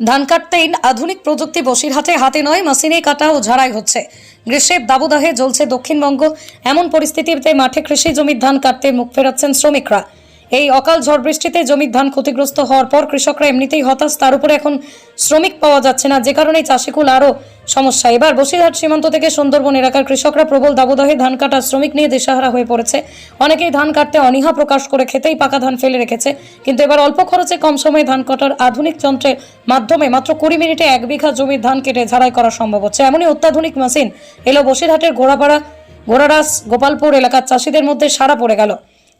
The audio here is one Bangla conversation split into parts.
ধান কাটতেই আধুনিক প্রযুক্তি বসিরহাটে হাতে নয়, মেশিনে কাটা ও ঝাড়াই হচ্ছে। গ্রীষ্মের দাবদাহে জ্বলছে দক্ষিণবঙ্গ। এমন পরিস্থিতিতে মাঠে কৃষি জমির ধান কাটতে মুখ ফেরাচ্ছেন শ্রমিকরা। এই অকাল ঝড় বৃষ্টিতে জমির ধান ক্ষতিগ্রস্ত হওয়ার পর কৃষকরা এমনিতেই হতাশ। তার উপরে এখন শ্রমিক পাওয়া যাচ্ছে না। যে কারণে চাষিকুল আরও সমস্যা। এবার বসিরহাট সীমান্ত থেকে সুন্দরবন এলাকার কৃষকরা প্রবল দাবদাহে ধান কাটা শ্রমিক নিয়ে দিশাহারা হয়ে পড়েছে। অনেকেই ধান কাটতে অনীহা প্রকাশ করে খেতেই পাকা ধান ফেলে রেখেছে। কিন্তু এবার অল্প খরচে কম সময়ে ধান কাটার আধুনিক যন্ত্রের মাধ্যমে মাত্র কুড়ি মিনিটে এক বিঘা জমির ধান কেটে ঝাড়াই করা সম্ভব হচ্ছে। এমনই অত্যাধুনিক মেশিন এলো বসিরহাটের ঘোড়াপাড়া, ঘোড়ারাস, গোপালপুর এলাকার চাষিদের মধ্যে সারা পড়ে গেল।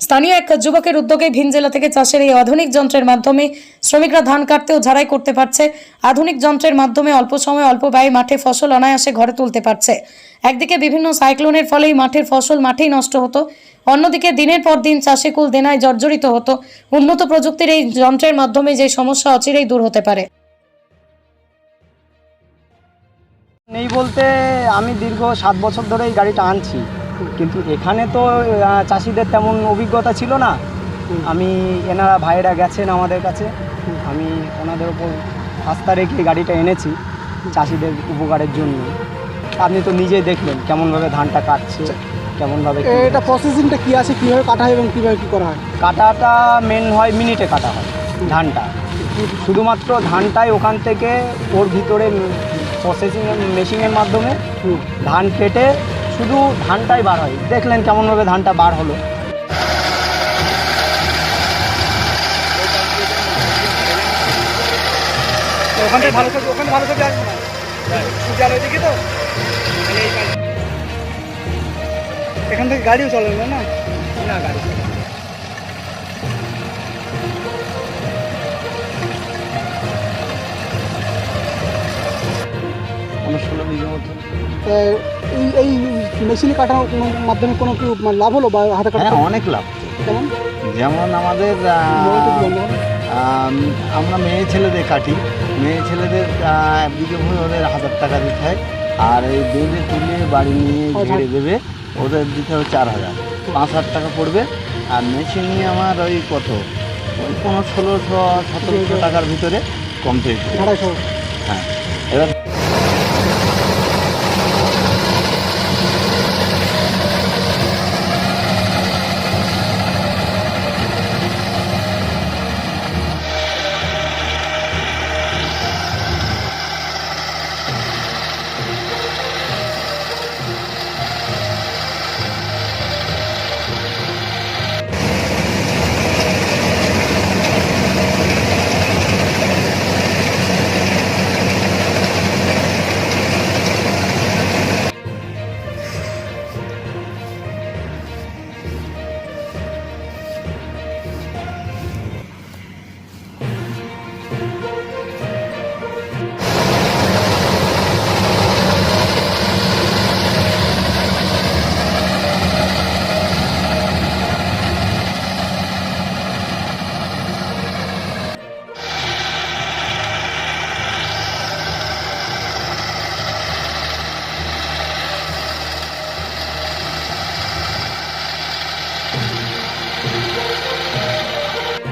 স্থানীয় এক যুবকের উদ্যোগে ভিন জেলা থেকে চাষের এই আধুনিক যন্ত্রের মাধ্যমে শ্রমিকরা ধান কাটতে ও ঝাড়াই করতে পারছে। আধুনিক যন্ত্রের মাধ্যমে অল্প সময় অল্প ব্যয়ে মাঠে ফসল অনায়াসে ঘরে তুলতে পারছে। একদিকে বিভিন্ন সাইক্লোনের ফলেই মাঠের ফসল মাঠেই নষ্ট হতো, অন্যদিকে দিনের পর দিন চাষে কুল দেনায় জর্জরিত হতো। উন্নত প্রযুক্তির এই যন্ত্রের মাধ্যমে যে সমস্যা অচিরেই দূর হতে পারে। নেই বলতে আমি দীর্ঘ সাত বছর ধরে এই গাড়িটা আনছি। কিন্তু এখানে তো চাষিদের তেমন অভিজ্ঞতা ছিল না। আমি এনারা ভাইরা গেছেন আমাদের কাছে। আমি ওনাদের ওপর আস্থা রেখে গাড়িটা এনেছি চাষিদের উপকারের জন্য। আপনি তো নিজেই দেখলেন কেমনভাবে ধানটা কাটছে কেমনভাবে এটা প্রসেসিংটা কী আছে কীভাবে কাটা হয় এবং কীভাবে কী করা হয়? কাটাটা মেন হয় মিনিটে কাটা হয় ধানটা। শুধুমাত্র ধানটাই ওখান থেকে ওর ভিতরে প্রসেসিং মেশিনের মাধ্যমে ধান কেটে শুধু ধানটাই বার হয়। দেখলেন কেমনভাবে ধানটা বার হলো। ভালো ভালো তো? এখান থেকে গাড়িও চলে না? না, গাড়ি এই এই মেশিনে কাটানোর কোনো মাধ্যমে কোনো কি মানে লাভ হলো বা হাতে কাটা হ্যাঁ অনেক লাভ। যেমন আমাদের আমরা মেয়ে ছেলেদের কাটি। মেয়ে ছেলেদের বিঘে ভূমি ওদের হাজার টাকা দিতে হয়। আর এই বেঁধে তুলে বাড়ি নিয়ে ঝেড়ে দেবে ওদের দিতে হবে চার হাজার। পাঁচ হাজার টাকা পড়বে। আর মেশিন নিয়ে আমার ওই কত? ওই পনেরো ষোলোশো সতেরোশো টাকার ভিতরে কমপ্লিট হ্যাঁ এবার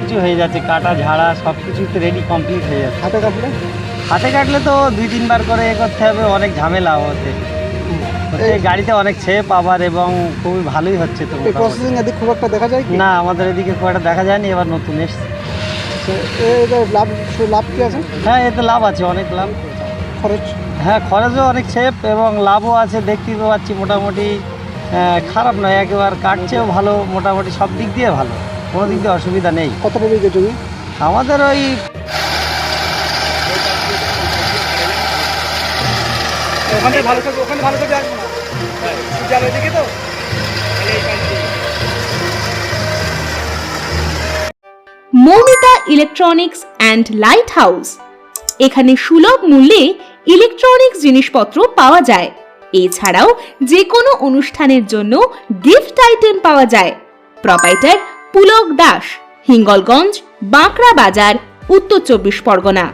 কিছু হয়ে যাচ্ছে কাটা ঝাড়া সব কিছুই তো রেডি কমপ্লিট হয়ে যাচ্ছে। হাতে কাটলে? হাতে কাটলে তো দুই তিনবার করে এ করতে হবে অনেক ঝামেলা হতে গাড়িতে অনেক ছেপ আবার এবং খুবই ভালোই হচ্ছে তো প্রসেসিং এদিক খুব একটা দেখা যায় না আমাদের এদিকে খুব একটা দেখা যায়নি এবার নতুন এসছে। আচ্ছা, লাভ লাভ কি আছে? হ্যাঁ এতে লাভ আছে অনেক লাভ। খরচ? হ্যাঁ খরচও অনেক ছেপ এবং লাভও আছে দেখতেই তো পাচ্ছি মোটামুটি খারাপ নয় একেবারে কাটছেও ভালো মোটামুটি সব দিক দিয়ে ভালো। কোনো দিক দিয়ে অসুবিধা নেই। কতটা বিঘে জমি আমাদের ওই ওখানে ভালো করে ওখানে ভালো করে আসবে না। তো? Moumita electronics and light house এখানে সুলভ মূল্যে ইলেকট্রনিক্স জিনিসপত্র পাওয়া যায়। এছাড়াও যে কোনো অনুষ্ঠানের জন্য গিফট আইটেম পাওয়া যায়। প্রপাইটার পুলক দাস হিঙ্গলগঞ্জ বাঁকড়া বাজার উত্তর চব্বিশ পরগনা।